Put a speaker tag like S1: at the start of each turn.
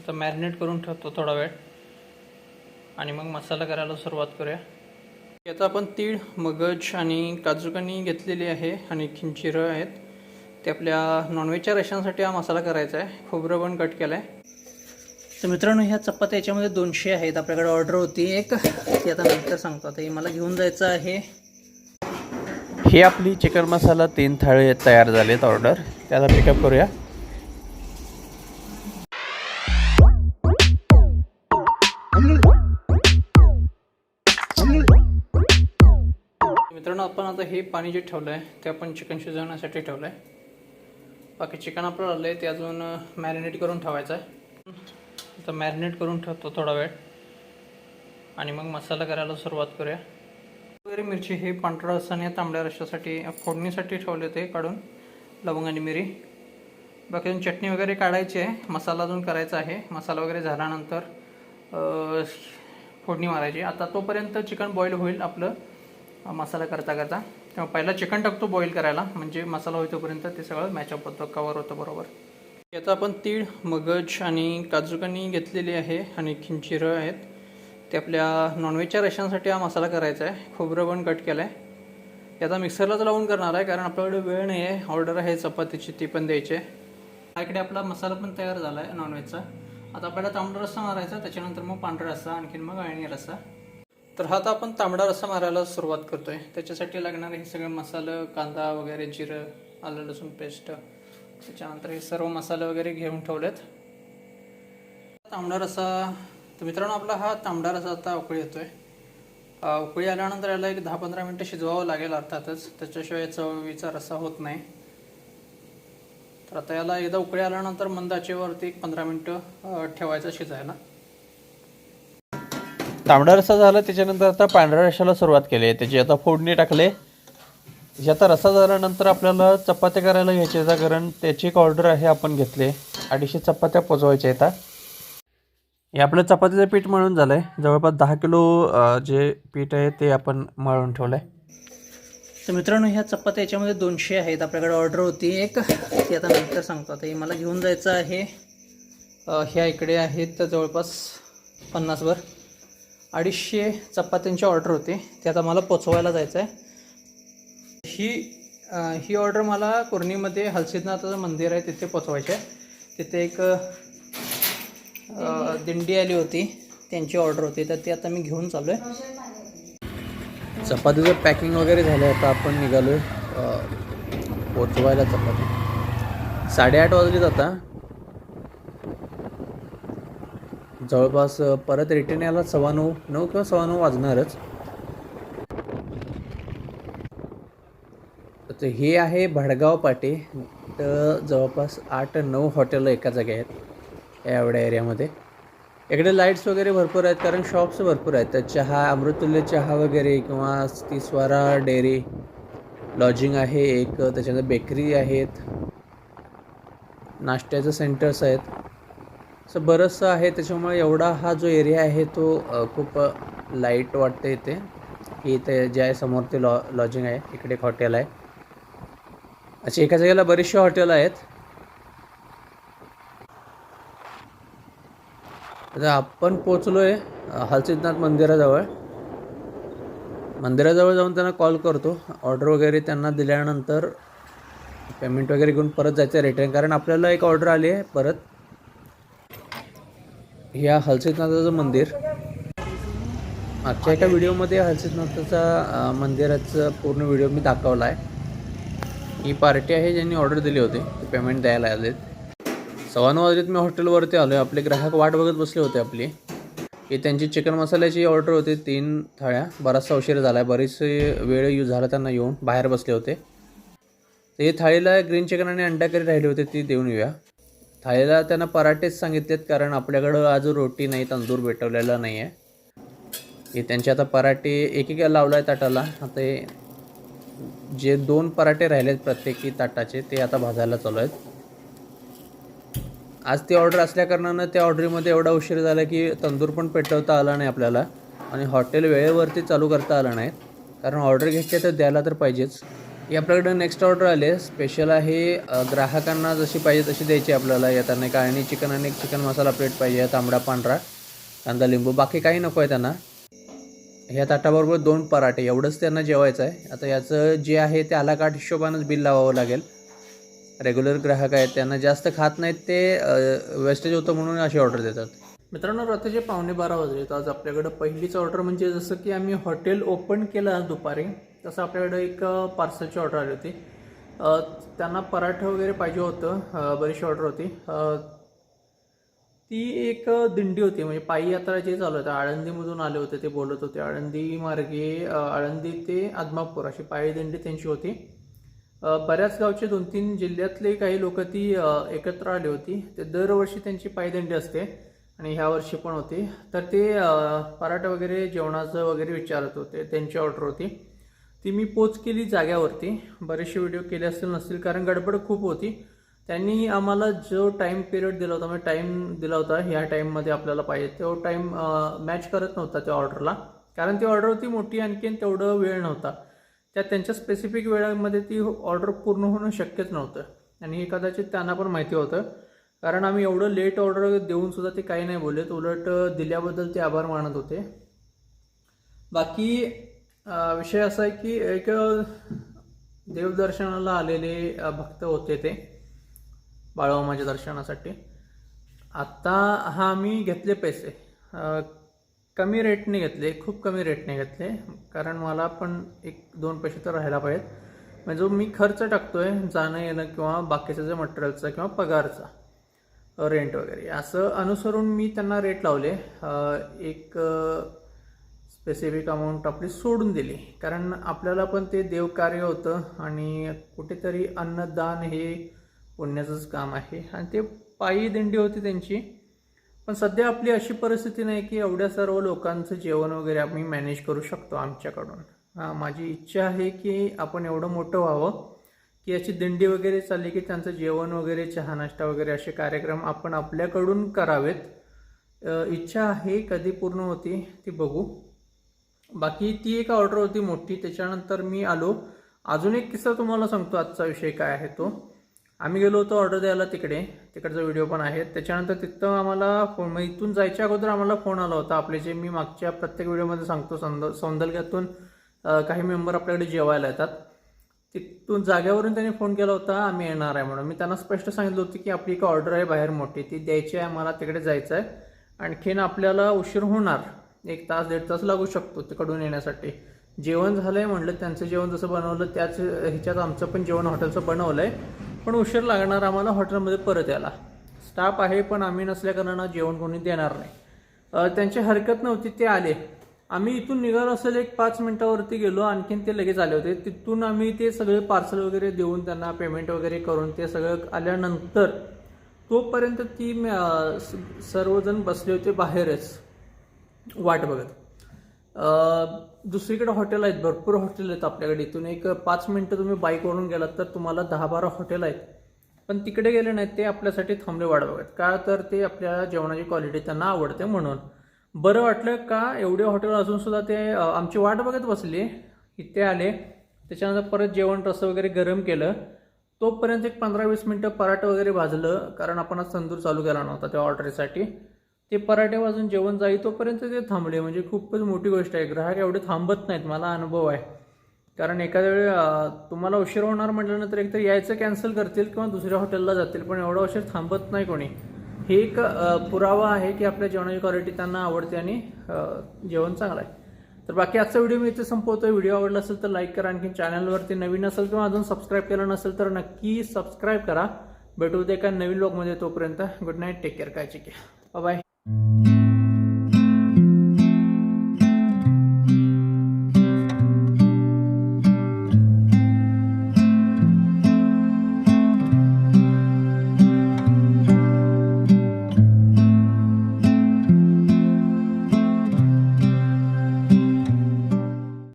S1: आता मॅरिनेट करून ठेवतो थोडा वेळ. आणि मग मसाला करायला सुरुवात करूया. याचा आपण तीळ मगज आणि काजूकनी घेतलेली आहे आणि खिंचिरं आहेत. ते आपल्या नॉनव्हेजच्या रेशनसाठी हा मसाला करायचा आहे. खोबरं पण कट केलं आहे तर मित्रांनो ह्या चपात्या याच्यामध्ये दोनशे आहेत. आपल्याकडे ऑर्डर होती एक. ती आता नंतर सांगतो. आता हे मला घेऊन जायचं आहे.
S2: ही आपली चिकन मसाला तीन थाळी तयार झालेत ऑर्डर त्याला पिकअप करूया.
S1: मित्रांनो आपण आता हे पाणी जे ठेवलं आहे ते आपण चिकन शिजवण्यासाठी ठेवलं आहे बाकी चिकन आपलं आलं आहे ते अजून मॅरिनेट करून ठेवायचं आहे. आता मॅरिनेट करून ठेवतो थोडा वेळ. आणि मग मसाला करायला सुरुवात करूया. वगैरे मिरची हे पांढरा रस्सा तांबड्या रशासाठी फोडणीसाठी ठेवले ते काढून लवंग आणि मिरी. बाकी अजून चटणी वगैरे काढायची आहे मसाला अजून करायचा आहे. मसाला वगैरे झाल्यानंतर फोडणी मारायची. आता तोपर्यंत चिकन बॉईल होईल आपलं. मसाला करता करता. तेव्हा पहिला चिकन टाकतो बॉईल करायला म्हणजे मसाला होईतोपर्यंत ते सगळं मॅचअप होतं कवर होतं बरोबर. याचा आपण तीळ मगज आणि काजूकनी घेतलेली आहे आणि खिंचिरं आहेत. ते आपल्या नॉनव्हेजच्या रेशनसाठी हा मसाला करायचा आहे. खोबरं पण कट केलं आहे याचा मिक्सरलाच लावून करणार आहे कारण आपल्याकडे वेळ नाही आहे ऑर्डर आहे चपातीची ती पण द्यायची आहे. इकडे आपला मसाला पण तयार झाला आहे नॉनव्हेजचा आता आपल्याला तांबडा रस्सा मारायचा त्याच्यानंतर मग पांढरा रस्सा आणखीन मग अळणी रस्सा. तर हा आता आपण तांबडा रस्सा मारायला सुरुवात करतोय. त्याच्यासाठी लागणारे हे सगळे मसाले कांदा वगैरे जिरं आलं लसूण पेस्ट. त्याच्यानंतर हे सर्व मसाले वगैरे घेऊन ठेवलेत. तांबडा रस्सा तर मित्रांनो आपला हा तांबडा रस्सा आता उकळी येतोय. उकळी आल्यानंतर याला एक दहा पंधरा मिनटं शिजवावं लागेल अर्थातच. त्याच्याशिवाय चवीचा रस्सा होत नाही. तर आता याला एकदा उकळी आल्यानंतर मंद आचेवरती एक पंधरा मिनटं ठेवायचं शिजायला.
S2: तांबडा रस्सा झाला त्याच्यानंतर आता पांढऱ्या रशाला सुरुवात केली आहे. त्याची आता फोडणी टाकले त्याची आता रस्सा झाल्यानंतर आपल्याला चपात्या करायला घ्यायच्या आहेत कारण त्याची एक ऑर्डर आहे आपण घेतले अडीचशे चपात्या पोचवायच्या आहेत हे आपलं चपातीचं पीठ मळून झालं आहे जवळपास दहा किलो जे पीठ आहे ते आपण मळून ठेवलं आहे
S1: तर मित्रांनो ह्या चपात्या याच्यामध्ये दोनशे आहेत. आपल्याकडे ऑर्डर होती एक. ती आता नंतर सांगतो. आता हे मला घेऊन जायचं आहे. ह्या इकडे आहेत तर जवळपास पन्नासभर. अडीचशे चपात्यांची ऑर्डर होती. ते आता मला पोचवायला जायचं आहे ही ही ऑर्डर मला कुर्णीमध्ये हलसिद्धनाथाचं मंदिर आहे तिथे पोचवायचे आहे तिथे एक दिंडी आली होती. त्यांची ऑर्डर होती. तर ती आता मी घेऊन चालू आहे
S2: चपातीचं पॅकिंग वगैरे झालं आता आपण निघालो आहे पोचवायला चपाती. साडेआठ वाजलीत आता. जवळपास परत रिटर्न यायला सव्वा नऊ नऊ किंवा सव्वा नऊ वाजणारच. तर हे आहे भडगाव पाटी. तर जवळपास आठ नऊ हॉटेल एका जागी आहेत या एवढ्या एरियामध्ये इकडे लाईट्स वगैरे भरपूर आहेत कारण शॉप्स भरपूर आहेत. तर चहा अमृतुल्य चहा वगैरे किंवा तिस्वारा डेअरी लॉजिंग आहे एक. त्याच्यानंतर बेकरी आहेत. नाश्त्याचं सेंटर्स आहेत. असं बरंचसं आहे. त्याच्यामुळे एवढा हा जो एरिया आहे तो खूप लाइट वाटते इथे. की इथे जे आहे समोर ते लॉ लॉजिंग आहे. इकडे एक हॉटेल आहे. असे एका जागेला बरेचसे हॉटेल आहेत. आता आपण पोचलो आहे हलसिद्धनाथ मंदिराजवळ. मंदिराजवळ जाऊन त्यांना कॉल करतो. ऑर्डर वगैरे त्यांना दिल्यानंतर पेमेंट वगैरे घेऊन परत जायचं रिटर्न कारण आपल्याला एक ऑर्डर आली आहे परत. ह्या हलसिद्धनाथाचं मंदिर. मागच्या एका व्हिडिओमध्ये हलसिद्धनाथाचा अं, मंदिराचं पूर्ण व्हिडिओ मी दाखवला आहे. ही पार्टी आहे ज्यांनी ऑर्डर दिली होती पेमेंट द्यायला आलेत. सव्वा नऊ वाजलेत मी हॉटेलवरती आलो आहे आपले ग्राहक वाट बघत बसले होते आपली. ही त्यांची चिकन मसाल्याची ऑर्डर होती तीन थाळ्या. बराचसा उशीर झाला आहे बरीचसे वेळ यूज झाला त्यांना येऊन बाहेर बसले होते. ही थाळीला ग्रीन चिकन आणि अंडा करी राहिली होती ती देऊन येऊया. थाळीला त्यांना पराठेच सांगितलेत कारण आपल्याकडं आज रोटी नाही तंदूर भेटवलेला नाही आहे हे त्यांचे आता पराठे एक एक लावला आहे ताटाला. आता हे जे दोन पराठे राहिलेत प्रत्येकी ताटाचे ते आता भाजायला चालू आहेत. आज ती ऑर्डर असल्याकारणानं त्या ऑर्डरीमध्ये एवढा उशीर झाला की तंदूर पण पेटवता आला नाही आपल्याला आणि हॉटेल वेळेवरती चालू करता आलं नाही. कारण ऑर्डर घ्यायची आहे तर द्यायला तर पाहिजेच. आपल्याकडे नेक्स्ट ऑर्डर आले. स्पेशल आहे ग्राहकांना जशी पाहिजे तशी द्यायची आपल्याला. येताना एक आणि चिकन आणि एक चिकन मसाला प्लेट पाहिजे तांबडा पांढरा कांदा लिंबू. बाकी काही नको आहे त्यांना. ह्या ताटाबरोबर दोन पराठे. एवढंच त्यांना जेवायचं आहे. आता याचं जे आहे ते आलाकाट हिशोबानंच बिल लावावं लागेल. रेग्युलर ग्राहक आहेत. त्यांना जास्त खात नाहीत ते वेस्टेज होतं म्हणून अशी ऑर्डर देतात.
S1: मित्रांनो रात्रीचे पावणे बारा वाजले. तर आज आपल्याकडं पहिलीच ऑर्डर म्हणजे जसं की आम्ही हॉटेल ओपन केलं आज दुपारी. तसं आपल्याकडं एक पार्सलची ऑर्डर आली होती. त्यांना पराठं वगैरे पाहिजे होतं बरीचशी ऑर्डर होती. ती एक दिंडी होती. म्हणजे पायी यात्रा जे चालू होतं आळंदीमधून आले होते ते बोलत होते. आळंदी मार्गे आळंदी ते आदमापूर अशी पायी दिंडी त्यांची होती. बऱ्याच गावचे दोन तीन जिल्ह्यातले काही लोक ती एकत्र आली होती. ते दरवर्षी त्यांची पायदिंडी असते आणि ह्या वर्षी पण होती. तर ते पराठा वगैरे जेवणाचं वगैरे विचारत होते. त्यांची ऑर्डर होती. ती मी पोच केली जाग्यावरती. बरेचसे व्हिडिओ केले असतील नसतील कारण गडबड खूप होती. त्यांनी आम्हाला जो टाईम पिरियड दिला होता म्हणजे टाईम दिला होता ह्या टाईममध्ये आपल्याला पाहिजे तो टाईम मॅच करत नव्हता त्या ऑर्डरला कारण ती ऑर्डर होती मोठी आणखीन तेवढं वेळ नव्हता. त्या त्यांच्या स्पेसिफिक वेळामध्ये ती ऑर्डर पूर्ण होणं शक्यच नव्हतं. आणि हे कदाचित त्यांना पण माहिती होतं. कारण आम्ही एवढं लेट ऑर्डर देऊन सुद्धा ते काही नाही बोलत उलट दिल्याबद्दल ते आभार मानत होते. बाकी विषय असा आहे की एक देवदर्शनाला आलेले भक्त होते ते बाळूमामाच्या दर्शनासाठी. आत्ता हा आम्ही घेतले पैसे. कमी रेटने घेतले खूप कमी रेटने घेतले कारण मला पण एक दोन पैसे तर राहायला पाहिजेत. म्हणजे जो मी खर्च टाकतोय जाणं येणं किंवा बाकीचं जे मटेरियलचा किंवा पगारचा रेंट वगैरे. असं अनुसरून मी त्यांना रेट लावले. एक स्पेसिफिक अमाऊंट आपली सोडून दिली. कारण आपल्याला पण ते देवकार्य होतं आणि कुठेतरी अन्नदान हे पुण्याचंच काम आहे. आणि ते पायी दिंडी होती त्यांची. पण सध्या आपली अशी परिस्थिती नाही की एवढ्या सर्व लोकांचं जेवण वगैरे आम्ही मॅनेज करू शकतो आमच्याकडून. हां माझी इच्छा आहे की आपण एवढं मोठं व्हावं की याची दिंडी वगैरे चालली की त्यांचं जेवण वगैरे चहा नाश्ता वगैरे असे कार्यक्रम आपण आपल्याकडून करावेत. इच्छा आहे कधी पूर्ण होती ती बघू. बाकी ती एक ऑर्डर होती मोठी त्याच्यानंतर मी आलो. अजून एक किस्सा तुम्हाला सांगतो आजचा विषय काय आहे तो. आम्ही गेलो होतो ऑर्डर द्यायला तिकडे. तिकडचा व्हिडिओ पण आहे. त्याच्यानंतर तिथं आम्हाला फोन मग इथून जायच्या अगोदर आम्हाला फोन आला होता. आपले जे मी मागच्या प्रत्येक व्हिडिओमध्ये सांगतो संद सौंदर्यातून काही मेंबर आपल्याकडे जेवायला येतात. तिथून जाग्यावरून त्यांनी फोन केला होता आम्ही येणार आहे म्हणून. मी त्यांना स्पष्ट सांगितलं होतं की आपली एक ऑर्डर आहे बाहेर मोठी. ती द्यायची आहे आम्हाला तिकडे जायचं आहे आणखीन आपल्याला उशीर होणार. एक तास दीड तास लागू शकतो तिकडून येण्यासाठी. जेवण झालं आहे म्हणलं त्यांचं जेवण जसं बनवलं त्याच ह्याच्यात आमचं पण जेवण हॉटेलचं बनवलं आहे पण उशीर लागणार आम्हाला हॉटेलमध्ये परत यायला. स्टाफ आहे पण आम्ही नसल्याकारणानं जेवण कोणी देणार नाही. त्यांची हरकत नव्हती ते आले. आम्ही इथून निघालो असेल एक पाच मिनटावरती गेलो आणखीन ते लगेच आले होते. तिथून आम्ही ते सगळे पार्सल वगैरे देऊन त्यांना पेमेंट वगैरे करून ते सगळं आल्यानंतर तोपर्यंत ती सर्वजण बसले होते बाहेरच. वाट बघत. दुसरीकडे हॉटेल आहेत भरपूर हॉटेल आहेत आपल्याकडे. इथून एक पाच मिनटं तुम्ही बाईकवरून गेलात तर तुम्हाला दहा बारा हॉटेल आहेत. पण तिकडे गेले नाहीत ते आपल्यासाठी थांबले वाट बघत. का तर ते आपल्या जेवणाची क्वालिटी त्यांना आवडते म्हणून. बरं वाटलं का एवढे हॉटेल असून सुद्धा ते आमची वाट बघत बसले इथे आले. त्याच्यानंतर परत जेवण रस वगैरे गरम केलं. तोपर्यंत एक पंधरा वीस मिनटं पराठं वगैरे भाजलं कारण आपण आज तंदूर चालू केला नव्हता त्या ऑर्डरीसाठी ते पराठे वाजून जेवण जाई तोपर्यंत ते थांबले. म्हणजे खूपच मोठी गोष्ट आहे. ग्राहक एवढे थांबत नाहीत. मला अनुभव आहे. कारण एखाद्या वेळी तुम्हाला उशीर होणार म्हटल्यानंतर एकतर यायचं कॅन्सल करतील किंवा दुसऱ्या हॉटेलला जातील. पण एवढा उशीर थांबत नाही कोणी. हे एक पुरावा आहे की आपल्या जेवणाची क्वालिटी त्यांना आवडते आणि जेवण चांगलं आहे. तर बाकी आजचा व्हिडिओ मी इथे संपवतो व्हिडिओ आवडला असेल तर लाईक करा. आणखी चॅनलवरती नवीन असेल किंवा अजून सबस्क्राईब केलं नसेल तर नक्की सबस्क्राईब करा. भेटू दे एका नवीन लोकमध्ये तोपर्यंत. गुड नाईट टेक केअर काळजी घ्या. बाय